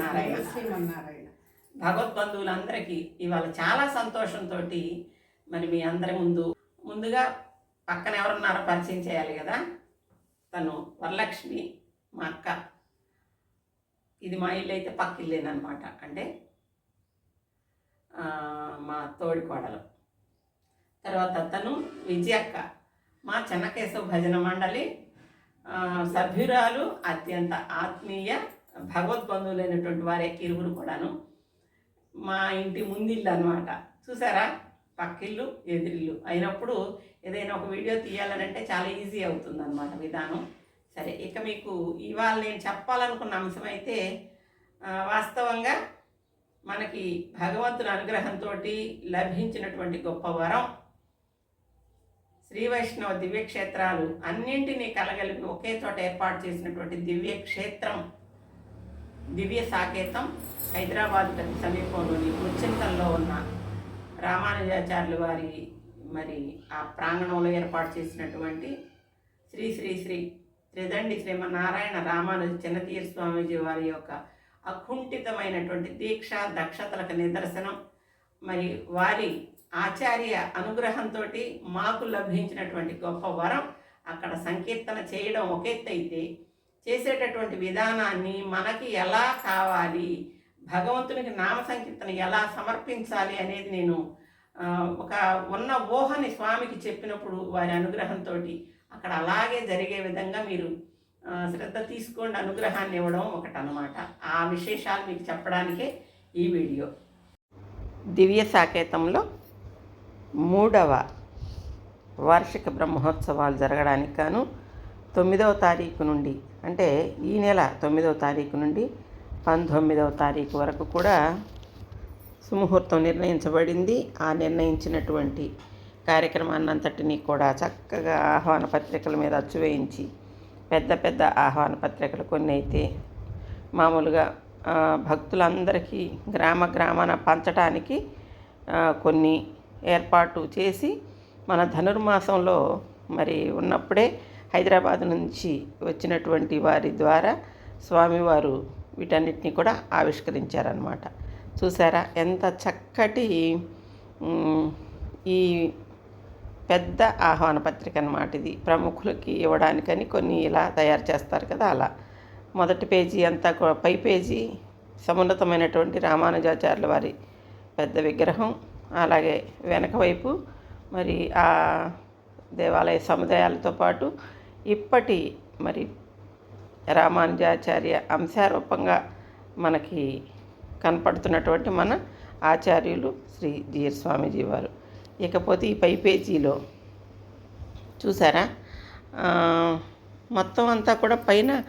శ్రీమన్నారాయణ శ్రీమన్నారాయణ భగవద్బంధువులందరికీ ఇవాళ చాలా సంతోషంతో మరి మీ అందరి ముందు ముందుగా పక్కన ఎవరున్నారో పరిచయం చేయాలి కదా? తను వరలక్ష్మి మా అక్క. ఇది మా ఇల్లు అయితే పక్క ఇల్లేనమాట అంటే మా తోడి కోడలు. తర్వాత తను విజయక్క మా చెన్నకేశవ భజన మండలి సభ్యురాలు అత్యంత ఆత్మీయ భగవద్బంధువులైనటువంటి వారే ఇరువురు కూడాను మా ఇంటి ముందిల్లు అనమాట చూసారా? పక్కిల్లు ఎదిరిల్లు అయినప్పుడు ఏదైనా ఒక వీడియో తీయాలనంటే చాలా ఈజీ అవుతుంది అనమాట విధానం. సరే ఇక మీకు ఇవాళ నేను చెప్పాలనుకున్న అంశం అయితే వాస్తవంగా మనకి భగవంతుని అనుగ్రహంతో లభించినటువంటి గొప్ప వరం శ్రీ వైష్ణవ దివ్యక్షేత్రాలు అన్నింటినీ కలగలిపి ఒకే చోట ఏర్పాటు చేసినటువంటి దివ్యక్షేత్రం. దివ్య సాకేతం హైదరాబాద్ సమీపంలోని ముచ్చింతల్లో ఉన్న రామానుజాచార్యులు వారి మరి ఆ ప్రాంగణంలో ఏర్పాటు చేసినటువంటి శ్రీ శ్రీ శ్రీ త్రిదండి శ్రీమన్నారాయణ రామానుజ చిన్నతీర స్వామీజీ వారి యొక్క అకుంఠితమైనటువంటి దీక్ష దక్షతలకు నిదర్శనం మరి వారి ఆచార్య అనుగ్రహంతో మాకు లభించినటువంటి గొప్ప వరం. అక్కడ సంకీర్తన చేయడం ఒక ఎత్తు అయితే చేసేటటువంటి విధానాన్ని మనకి ఎలా కావాలి భగవంతునికి నామ సంకీర్తన ఎలా సమర్పించాలి అనేది నేను ఒక ఉన్న ఊహని స్వామికి చెప్పినప్పుడు వారి అనుగ్రహంతో అక్కడ అలాగే జరిగే విధంగా మీరు శ్రద్ధ తీసుకోండి అనుగ్రహాన్ని ఇవ్వడం ఒకటనమాట ఆ విశేషాలు మీకు చెప్పడానికే ఈ వీడియో. దివ్య సాకేతంలో మూడవ వార్షిక బ్రహ్మోత్సవాలు జరగడానికి గాను తొమ్మిదవ తారీఖు నుండి అంటే ఈ నెల తొమ్మిదవ తారీఖు నుండి పంతొమ్మిదవ తారీఖు వరకు కూడా సుముహూర్తం నిర్ణయించబడింది. ఆ నిర్ణయించినటువంటి కార్యక్రమాన్నంతటినీ కూడా చక్కగా ఆహ్వాన పత్రికల మీద అచ్చువేయించి పెద్ద పెద్ద ఆహ్వాన పత్రికలు కొన్ని అయితే మామూలుగా భక్తులందరికీ గ్రామ గ్రామాన పంచడానికి కొన్ని ఏర్పాటు చేసి మన ధనుర్మాసంలో మరి ఉన్నప్పుడే హైదరాబాద్ నుంచి వచ్చినటువంటి వారి ద్వారా స్వామివారు వీటన్నిటిని కూడా ఆవిష్కరించారనమాట చూసారా? ఎంత చక్కటి ఈ పెద్ద ఆహ్వాన పత్రిక అన్నమాట ఇది. ప్రముఖులకి ఇవ్వడానికని కొన్ని ఇలా తయారు చేస్తారు కదా అలా. మొదటి పేజీ అంతా పై పేజీ సమున్నతమైనటువంటి రామానుజాచార్యుల వారి పెద్ద విగ్రహం అలాగే వెనక వైపు మరి ఆ దేవాలయ సముదాయాలతో పాటు ఇప్పటి మరి రామానుజాచార్య అంశారూపంగా మనకి కనపడుతున్నటువంటి మన ఆచార్యులు శ్రీ జీర్ స్వామీజీ వారు. ఇకపోతే ఈ పై పేజీలో చూసారా? మొత్తం అంతా కూడా పైన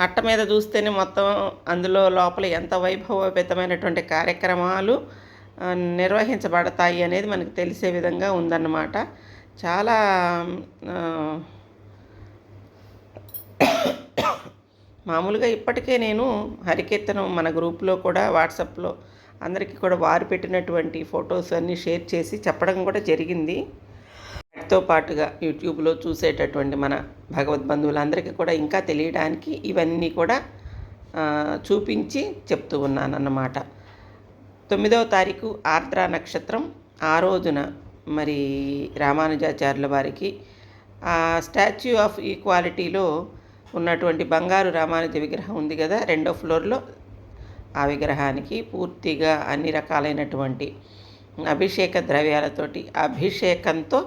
అట్ట మీద చూస్తేనే మొత్తం అందులో లోపల ఎంత వైభవోపేతమైనటువంటి కార్యక్రమాలు నిర్వహించబడతాయి అనేది మనకు తెలిసే విధంగా ఉందన్నమాట. చాలా ఆ, మామూలుగా ఇప్పటికే నేను హరికీర్తనం మన గ్రూప్లో కూడా వాట్సాప్లో అందరికీ కూడా వారు పెట్టినటువంటి ఫొటోస్ అన్నీ షేర్ చేసి చెప్పడం కూడా జరిగింది. వాటితో పాటుగా యూట్యూబ్లో చూసేటటువంటి మన భగవద్బంధువులందరికీ కూడా ఇంకా తెలియడానికి ఇవన్నీ కూడా చూపించి చెప్తూ ఉన్నానన్నమాట. తొమ్మిదవ తారీఖు ఆర్ద్ర నక్షత్రం. ఆ రోజున మరి రామానుజాచార్యుల వారికి స్టాచ్యూ ఆఫ్ ఈక్వాలిటీలో ఉన్నటువంటి బంగారు రామానుజ విగ్రహం ఉంది కదా రెండో ఫ్లోర్లో ఆ విగ్రహానికి పూర్తిగా అన్ని రకాలైనటువంటి అభిషేక ద్రవ్యాలతోటి అభిషేకంతో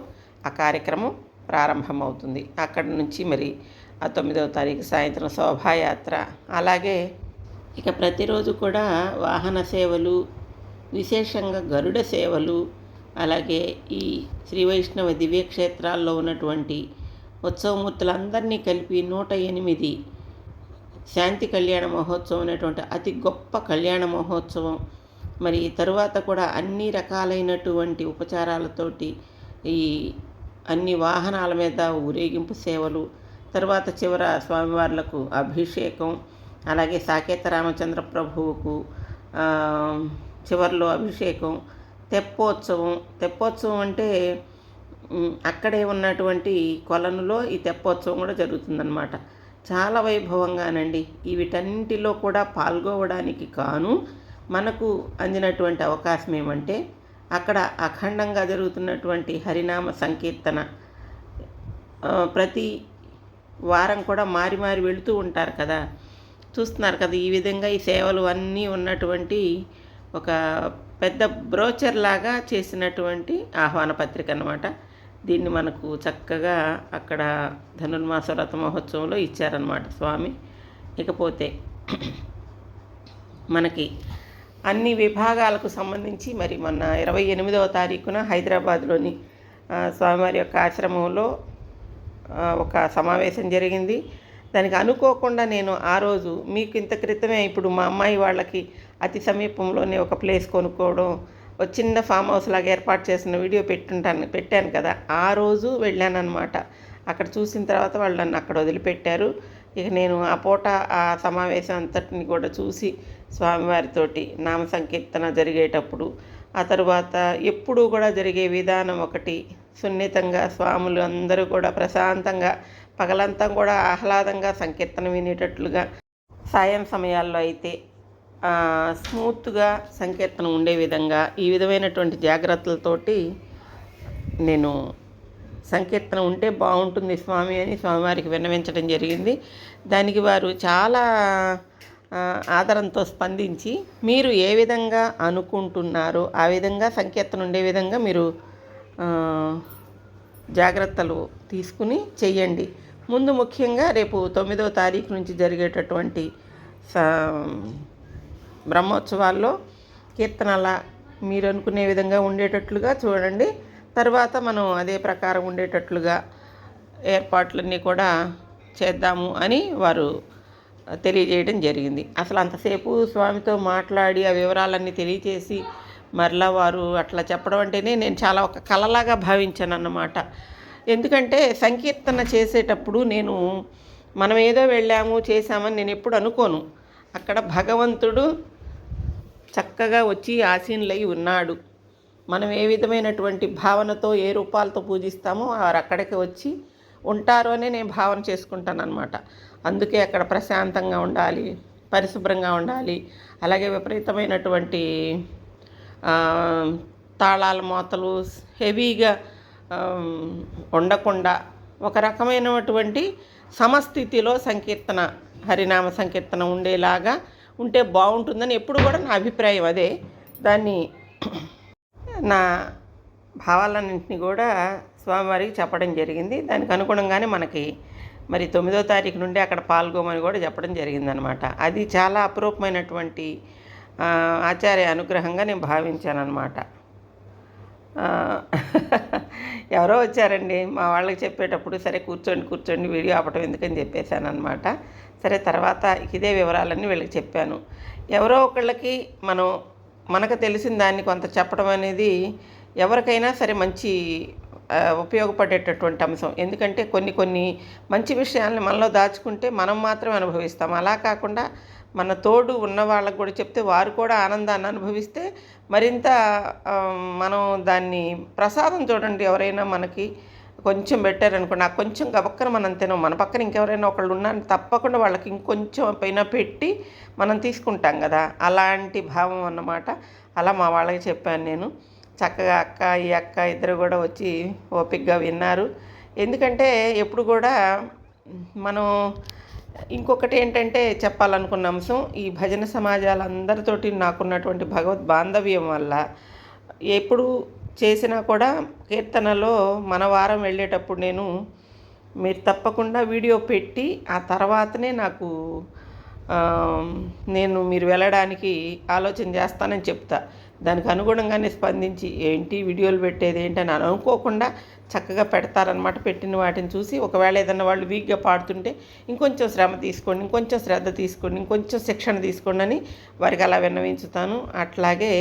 ఆ కార్యక్రమం ప్రారంభమవుతుంది. అక్కడి నుంచి మరి ఆ తొమ్మిదవ తారీఖు సాయంత్రం శోభాయాత్ర. అలాగే ఇక ప్రతిరోజు కూడా వాహన సేవలు విశేషంగా గరుడ సేవలు అలాగే ఈ శ్రీ వైష్ణవ దివ్యక్షేత్రాల్లో ఉన్నటువంటి ఉత్సవమూర్తులందరినీ కలిపి నూట ఎనిమిది. శాంతి కళ్యాణ మహోత్సవం అనేటువంటి అతి గొప్ప కళ్యాణ మహోత్సవం. మరి తరువాత కూడా అన్ని రకాలైనటువంటి ఉపచారాలతోటి ఈ అన్ని వాహనాల మీద ఊరేగింపు సేవలు తర్వాత చివర స్వామివార్లకు అభిషేకం అలాగే సాకేత రామచంద్ర ప్రభువుకు చివరిలో అభిషేకం తెప్పోత్సవం. తెప్పోత్సవం అంటే అక్కడే ఉన్నటువంటి కొలనులో ఈ తెప్పోత్సవం కూడా జరుగుతుందన్నమాట. చాలా వైభవంగానండి. ఈ వీటన్నింటిలో కూడా పాల్గొవడానికి కాను మనకు అందినటువంటి అవకాశం ఏమంటే అక్కడ అఖండంగా జరుగుతున్నటువంటి హరినామ సంకీర్తన ప్రతి వారం కూడా మారి మారి వెళుతూ ఉంటారు కదా. చూస్తున్నారు కదా ఈ విధంగా ఈ సేవలు అన్నీ ఉన్నటువంటి ఒక పెద్ద బ్రోచర్ లాగా చేసినటువంటి ఆహ్వాన పత్రిక అన్నమాట. దీన్ని మనకు చక్కగా అక్కడ ధనుర్మాస వ్రత మహోత్సవంలో ఇచ్చారనమాట స్వామి. ఇకపోతే మనకి అన్ని విభాగాలకు సంబంధించి మరి మొన్న ఇరవై ఎనిమిదవ తారీఖున హైదరాబాద్లోని స్వామివారి యొక్క ఆశ్రమంలో ఒక సమావేశం జరిగింది. దానికి అనుకోకుండా నేను ఆ రోజు మీకు ఇంత క్రితమే ఇప్పుడు మా అమ్మాయి వాళ్ళకి అతి సమీపంలోనే ఒక ప్లేస్ కొనుక్కోవడం ఒక చిన్న ఫామ్ హౌస్ లాగా ఏర్పాటు చేసిన వీడియో పెట్టుంటాను పెట్టాను కదా. ఆ రోజు వెళ్ళానన్నమాట. అక్కడ చూసిన తర్వాత వాళ్ళు నన్ను అక్కడ వదిలిపెట్టారు. ఇక నేను ఆ పూట ఆ సమావేశం అంతటిని కూడా చూసి స్వామివారితోటి నామ సంకీర్తన జరిగేటప్పుడు ఆ తరువాత ఎప్పుడూ కూడా జరిగే విధానం ఒకటి సున్నితంగా స్వాములు అందరూ కూడా ప్రశాంతంగా పగలంతా కూడా ఆహ్లాదంగా సంకీర్తన వినేటట్లుగా సాయం సమయాల్లో అయితే స్మూత్గా సంకీర్తనం ఉండే విధంగా ఈ విధమైనటువంటి జాగ్రత్తలతోటి నేను సంకీర్తన ఉంటే బాగుంటుంది స్వామి అని స్వామివారికి విన్నవించడం జరిగింది. దానికి వారు చాలా ఆదరంతో స్పందించి మీరు ఏ విధంగా అనుకుంటున్నారో ఆ విధంగా సంకీర్తన ఉండే విధంగా మీరు జాగ్రత్తలు తీసుకుని చెయ్యండి. ముందు ముఖ్యంగా రేపు తొమ్మిదవ తారీఖు నుంచి జరిగేటటువంటి సా బ్రహ్మోత్సవాల్లో కీర్తనల మీరు అనుకునే విధంగా ఉండేటట్లుగా చూడండి. తర్వాత మనం అదే ప్రకారం ఉండేటట్లుగా ఏర్పాట్లన్నీ కూడా చేద్దాము అని వారు తెలియజేయడం జరిగింది. అసలు అంతసేపు స్వామితో మాట్లాడి ఆ వివరాలన్నీ తెలియచేసి మరలా వారు అట్లా చెప్పడం అంటేనే నేను చాలా ఒక కలలాగా భావించాను అన్నమాట ఎందుకంటే సంకీర్తన చేసేటప్పుడు నేను మనం ఏదో వెళ్ళాము చేశామని నేను ఎప్పుడు అనుకోను. అక్కడ భగవంతుడు చక్కగా వచ్చి ఆసీనులై ఉన్నాడు. మనం ఏ విధమైనటువంటి భావనతో ఏ రూపాలతో పూజిస్తామో వారు అక్కడికి వచ్చి ఉంటారు అని నేను భావన చేసుకుంటాను అనమాట అందుకే అక్కడ ప్రశాంతంగా ఉండాలి పరిశుభ్రంగా ఉండాలి. అలాగే విపరీతమైనటువంటి తాళాల మోతలు హెవీగా ఉండకుండా ఒక రకమైనటువంటి సమస్థితిలో సంకీర్తన హరినామ సంకీర్తన ఉండేలాగా ఉంటే బాగుంటుందని ఎప్పుడు కూడా నా అభిప్రాయం అదే. దాన్ని నా భావాలన్నింటినీ కూడా స్వామివారికి చెప్పడం జరిగింది. దానికి అనుగుణంగానే మనకి మరి తొమ్మిదో తారీఖు నుండి అక్కడ పాల్గొమని కూడా చెప్పడం జరిగిందనమాట. అది చాలా అపురూపమైనటువంటి ఆచార్య అనుగ్రహంగా నేను భావించాను అనమాట ఎవరో వచ్చారండి మా వాళ్ళకి చెప్పేటప్పుడు సరే కూర్చోండి కూర్చోండి వీడియో ఆపటం ఎందుకని చెప్పేశాను అనమాట సరే తర్వాత ఇదే వివరాలన్నీ వీళ్ళకి చెప్పాను. ఎవరో ఒకళ్ళకి మనం మనకు తెలిసిన దాన్ని కొంత చెప్పడం అనేది ఎవరికైనా సరే మంచి ఉపయోగపడేటటువంటి అంశం. ఎందుకంటే కొన్ని కొన్ని మంచి విషయాల్ని మనలో దాచుకుంటే మనం మాత్రమే అనుభవిస్తాం. అలా కాకుండా మన తోడు ఉన్న వాళ్ళకు కూడా చెప్తే వారు కూడా ఆనందాన్ని అనుభవిస్తే మరింత మనం దాన్ని ప్రసాదం చూడండి ఎవరైనా మనకి కొంచెం పెట్టారనుకోండి నాకు కొంచెం గబక్కన మనం తినం మన పక్కన ఇంకెవరైనా ఒకళ్ళు ఉన్నా తప్పకుండా వాళ్ళకి ఇంకొంచెం పైన పెట్టి మనం తీసుకుంటాం కదా. అలాంటి భావం అన్నమాట. అలా మా వాళ్ళకి చెప్పాను నేను. చక్కగా అక్క ఈ అక్క ఇద్దరు కూడా వచ్చి ఓపిక్గా విన్నారు. ఎందుకంటే ఎప్పుడు కూడా మనం ఇంకొకటి ఏంటంటే చెప్పాలనుకున్న అంశం ఈ భజన సమాజాలందరితోటి నాకున్నటువంటి భగవద్ బాంధవ్యం వల్ల ఎప్పుడు చేసినా కూడా కీర్తనలో మన వారం వెళ్ళేటప్పుడు నేను మీరు తప్పకుండా వీడియో పెట్టి ఆ తర్వాతనే నాకు నేను మీరు వెళ్ళడానికి ఆలోచన చేస్తానని చెప్తా. దానికి అనుగుణంగానే స్పందించి ఏంటి వీడియోలు పెట్టేది ఏంటి అని అనుకోకుండా చక్కగా పెడతారనమాట పెట్టిన వాటిని చూసి. ఒకవేళ ఏదన్నా వాళ్ళు వీక్గా పాడుతుంటే ఇంకొంచెం శ్రమ తీసుకోండి ఇంకొంచెం శ్రద్ధ తీసుకోండి ఇంకొంచెం శిక్షణ తీసుకోండి అని వారికి అలా విన్నవించుతాను. అట్లాగే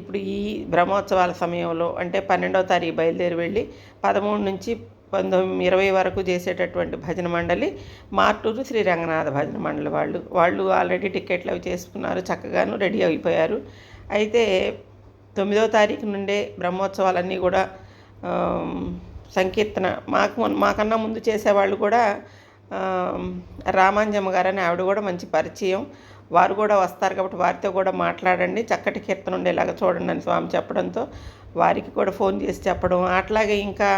ఇప్పుడు ఈ బ్రహ్మోత్సవాల సమయంలో అంటే పన్నెండవ తారీఖు బయలుదేరి వెళ్ళి పదమూడు నుంచి పంతొమ్మిది ఇరవై వరకు చేసేటటువంటి భజన మండలి మార్టూరు శ్రీ రంగనాథ భజన మండలి వాళ్ళు. వాళ్ళు ఆల్రెడీ టికెట్లు అవి చేసుకున్నారు చక్కగాను రెడీ అయిపోయారు. అయితే తొమ్మిదో తారీఖు నుండే బ్రహ్మోత్సవాలన్నీ కూడా సంకీర్తన. మాకు మాకన్నా ముందు చేసేవాళ్ళు కూడా రామాంజమ్మ రామాంజమ్మ అని ఆవిడ కూడా మంచి పరిచయం. వారు కూడా వస్తారు కాబట్టి వారితో కూడా మాట్లాడండి. చక్కటి కీర్తన ఉండేలాగా చూడండి అని స్వామి చెప్పడంతో. వారికి కూడా ఫోన్ చేసి చెప్పడం. అట్లాగే ఇంకా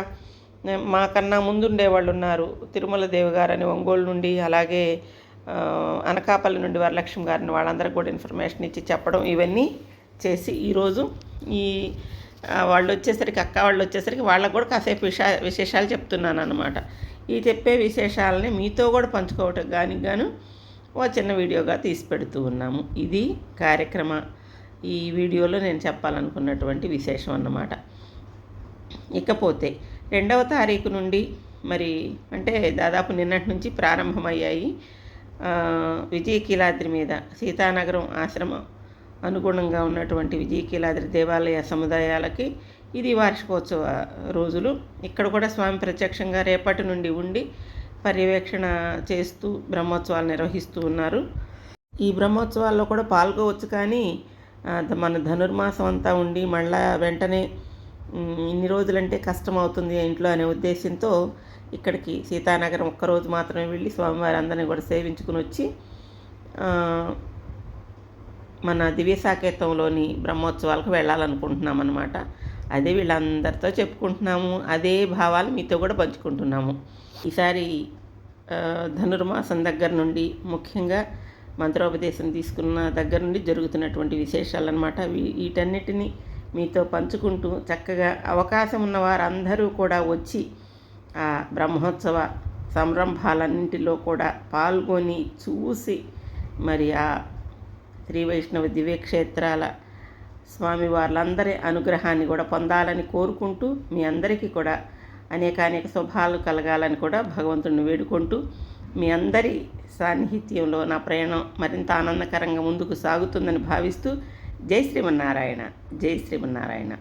మాకన్నా ముందుండే వాళ్ళు ఉన్నారు. తిరుమల దేవి గారని ఒంగోలు నుండి అలాగే అనకాపల్లి నుండి వరలక్ష్మి గారిని వాళ్ళందరికీ కూడా ఇన్ఫర్మేషన్ ఇచ్చి చెప్పడం ఇవన్నీ చేసి ఈరోజు ఈ వాళ్ళు వచ్చేసరికి అక్క వాళ్ళు వచ్చేసరికి వాళ్ళకు కూడా కాసేపు విషా విశేషాలు చెప్తున్నాను అనమాట ఈ చెప్పే విశేషాలని మీతో కూడా పంచుకోవటం కానీ గాను ఓ చిన్న వీడియోగా తీసి పెడుతూ ఉన్నాము. ఇది కార్యక్రమ. ఈ వీడియోలో నేను చెప్పాలనుకున్నటువంటి విశేషం అన్నమాట. ఇకపోతే రెండవ తారీఖు నుండి మరి అంటే దాదాపు నిన్నటి నుంచి ప్రారంభమయ్యాయి. విజయకీలాద్రి మీద సీతానగరం ఆశ్రమం అనుగుణంగా ఉన్నటువంటి విజయకీలాద్రి దేవాలయ సముదాయాలకి ఇది వార్షికోత్సవ రోజులు. ఇక్కడ కూడా స్వామి ప్రత్యక్షంగా రేపటి నుండి ఉండి పర్యవేక్షణ చేస్తూ బ్రహ్మోత్సవాలు నిర్వహిస్తూ ఉన్నారు. ఈ బ్రహ్మోత్సవాల్లో కూడా పాల్గొవచ్చు కానీ మన ధనుర్మాసం అంతా ఉండి మళ్ళా వెంటనే ఇన్ని రోజులంటే కష్టం అవుతుంది ఇంట్లో అనే ఉద్దేశంతో ఇక్కడికి సీతానగరం ఒక్కరోజు మాత్రమే వెళ్ళి స్వామివారి అందరినీ కూడా సేవించుకుని వచ్చి మన దివ్య సాకేతంలోని బ్రహ్మోత్సవాలకు వెళ్ళాలనుకుంటున్నాం అనమాట అదే వీళ్ళందరితో చెప్పుకుంటున్నాము అదే భావాలు మీతో కూడా పంచుకుంటున్నాము. ఈసారి ధనుర్మాసం దగ్గర నుండి ముఖ్యంగా మంత్రోపదేశం తీసుకున్న దగ్గర నుండి జరుగుతున్నటువంటి విశేషాలు అనమాట వీటన్నిటిని మీతో పంచుకుంటూ చక్కగా అవకాశం ఉన్న వారందరూ కూడా వచ్చి ఆ బ్రహ్మోత్సవ సంరంభాలన్నింటిలో కూడా పాల్గొని చూసి మరి ఆ శ్రీ వైష్ణవ దివ్యక్షేత్రాల స్వామి వాళ్ళందరి అనుగ్రహాన్ని కూడా పొందాలని కోరుకుంటూ మీ అందరికీ కూడా అనేకానేక శుభాలు కలగాలని కూడా భగవంతుడిని వేడుకుంటూ మీ అందరి సాన్నిహిత్యంలో నా ప్రయాణం మరింత ఆనందకరంగా ముందుకు సాగుతుందని భావిస్తూ జై శ్రీమన్నారాయణ జై శ్రీమన్నారాయణ.